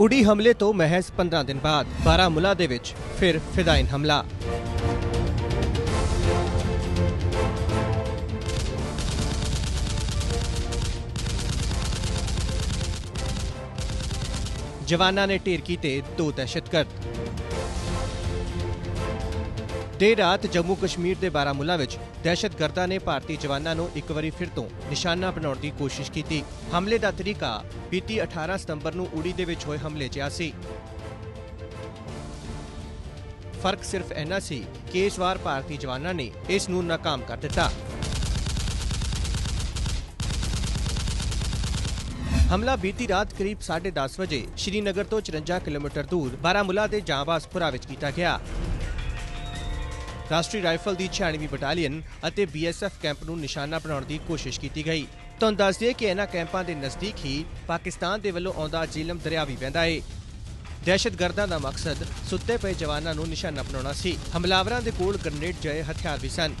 ਉਡੀ ਹਮਲੇ ਤੋਂ ਮਹਿਜ਼ 15 ਦਿਨ ਬਾਅਦ ਬਾਰਾਮੁਲਾ ਦੇ ਵਿੱਚ ਫਿਰ ਫਿਦਾਇਨ ਹਮਲਾ। ਜਵਾਨਾਂ ਨੇ ਢੇਰ ਕੀਤੇ ਦੋ ਦਹਿਸ਼ਤਗਰਦ। ਦੇਰ ਰਾਤ ਜੰਮੂ ਕਸ਼ਮੀਰ ਦੇ ਬਾਰਾਮੂਲਾ ਵਿੱਚ ਦਹਿਸ਼ਤਗਰਦਾਂ ਨੇ ਭਾਰਤੀ ਜਵਾਨਾਂ ਨੂੰ ਇੱਕ ਵਾਰੀ ਫਿਰ ਤੋਂ ਨਿਸ਼ਾਨਾ ਬਣਾਉਣ ਦੀ ਕੋਸ਼ਿਸ਼ ਕੀਤੀ। ਹਮਲੇ ਦਾ ਤਰੀਕਾ ਬੀਤੀ 18 ਸਤੰਬਰ ਨੂੰ ਉੜੀ ਦੇ ਵਿੱਚ ਹੋਏ ਹਮਲੇ ਜਿਹਾ ਸੀ। ਫ਼ਰਕ ਸਿਰਫ ਇੰਨਾ ਸੀ ਕਿ ਇਸ ਵਾਰ ਭਾਰਤੀ ਜਵਾਨਾਂ ਨੇ ਇਸ ਨੂੰ ਨਾਕਾਮ ਕਰ ਦਿੱਤਾ। ਹਮਲਾ ਬੀਤੀ ਰਾਤ ਕਰੀਬ 10:30 ਵਜੇ ਸ਼੍ਰੀਨਗਰ ਤੋਂ 54 ਕਿਲੋਮੀਟਰ ਦੂਰ ਬਾਰਾਮੁਲਾ ਦੇ ਜਾਂਬਾਜ਼ਪੁਰਾ ਵਿੱਚ ਕੀਤਾ ਗਿਆ। ਰਾਸ਼ਟਰੀ ਰਾਈਫਲ ਦੀ 96ਵੀਂ ਬਟਾਲੀਅਨ ਅਤੇ ਬੀਐਸਐਫ ਕੈਂਪ ਨੂੰ ਨਿਸ਼ਾਨਾ ਬਣਾਉਣ ਦੀ ਕੋਸ਼ਿਸ਼ ਕੀਤੀ ਗਈ। ਤੁਹਾਨੂੰ ਦੱਸ ਦਈਏ ਕਿ ਇਹਨਾਂ ਕੈਂਪਾਂ ਦੇ ਨਜ਼ਦੀਕ ਹੀ ਪਾਕਿਸਤਾਨ ਦੇ ਵੱਲੋਂ ਆਉਂਦਾ ਜੀਲਮ ਦਰਿਆ ਵੀ ਵਹਿੰਦਾ ਏ। ਦਹਿਸ਼ਤਗਰਦਾਂ ਦਾ ਮਕਸਦ ਸੁੱਤੇ ਪਏ ਜਵਾਨਾਂ ਨੂੰ ਨਿਸ਼ਾਨਾ ਬਣਾਉਣਾ ਸੀ। ਹਮਲਾਵਰਾਂ ਦੇ ਕੋਲ ਗ੍ਰਨੇਡ ਜਏ ਹਥਿਆਰ ਵੀ ਸਨ।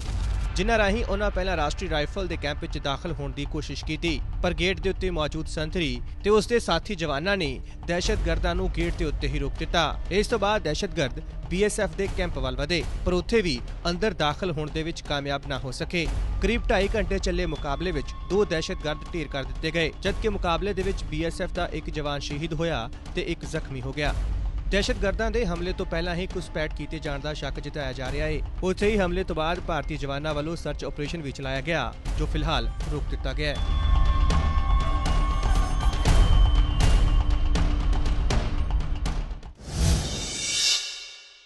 ਜਿਨ੍ਹਾਂ ਰਾਹੀਂ ਉਹਨਾਂ ਪਹਿਲਾਂ ਰਾਸ਼ਟਰੀ ਰਾਈਫਲ ਦੇ ਕੈਂਪ ਵਿੱਚ ਦਾਖਲ ਹੋਣ ਦੀ ਕੋਸ਼ਿਸ਼ ਕੀਤੀ, ਪਰ ਗੇਟ ਦੇ ਉੱਤੇ ਮੌਜੂਦ ਸੰਤਰੀ ਤੇ ਉਸ ਦੇ ਸਾਥੀ ਜਵਾਨਾਂ ਨੇ ਦਹਿਸ਼ਤਗਰਦਾਂ ਨੂੰ ਗੇਟ ਦੇ ਉੱਤੇ ਹੀ ਰੋਕ ਦਿੱਤਾ। ਇਸ ਤੋਂ ਬਾਅਦ ਦਹਿਸ਼ਤਗਰਦ ਬੀਐਸਐਫ ਦੇ ਕੈਂਪ ਵੱਲ ਵਧੇ, ਪਰ ਉੱਥੇ ਵੀ ਅੰਦਰ ਦਾਖਲ ਹੋਣ ਦੇ ਵਿੱਚ ਕਾਮਯਾਬ ਨਾ ਹੋ ਸਕੇ। ਕਰੀਬ 2.5 ਘੰਟੇ ਚੱਲੇ ਮੁਕਾਬਲੇ ਵਿੱਚ ਦੋ ਦਹਿਸ਼ਤਗਰਦ ਢੇਰ ਕਰ ਦਿੱਤੇ ਗਏ, ਜਦਕਿ ਮੁਕਾਬਲੇ ਦੇ ਵਿੱਚ ਬੀਐਸਐਫ ਦਾ ਇੱਕ ਜਵਾਨ ਸ਼ਹੀਦ ਹੋਇਆ ਤੇ ਇੱਕ ਜ਼ਖਮੀ ਹੋ ਗਿਆ। ਦਹਿਸ਼ਤਗਰਦਾਂ ਦੇ ਹਮਲੇ ਤੋਂ ਪਹਿਲਾਂ ਹੀ ਘੁਸਪੈਠ ਕੀਤੇ ਜਾਣ ਦਾ ਸ਼ੱਕ ਜਤਾਇਆ ਜਾ ਰਿਹਾ ਹੈ ਉੱਥੇ ਹੀ ਹਮਲੇ ਤੋਂ ਬਾਅਦ ਭਾਰਤੀ ਜਵਾਨਾਂ ਵੱਲੋਂ ਸਰਚ ਆਪਰੇਸ਼ਨ ਵੀ ਚਲਾਇਆ ਗਿਆ ਜੋ ਫਿਲਹਾਲ ਰੋਕ ਦਿੱਤਾ ਗਿਆ ਹੈ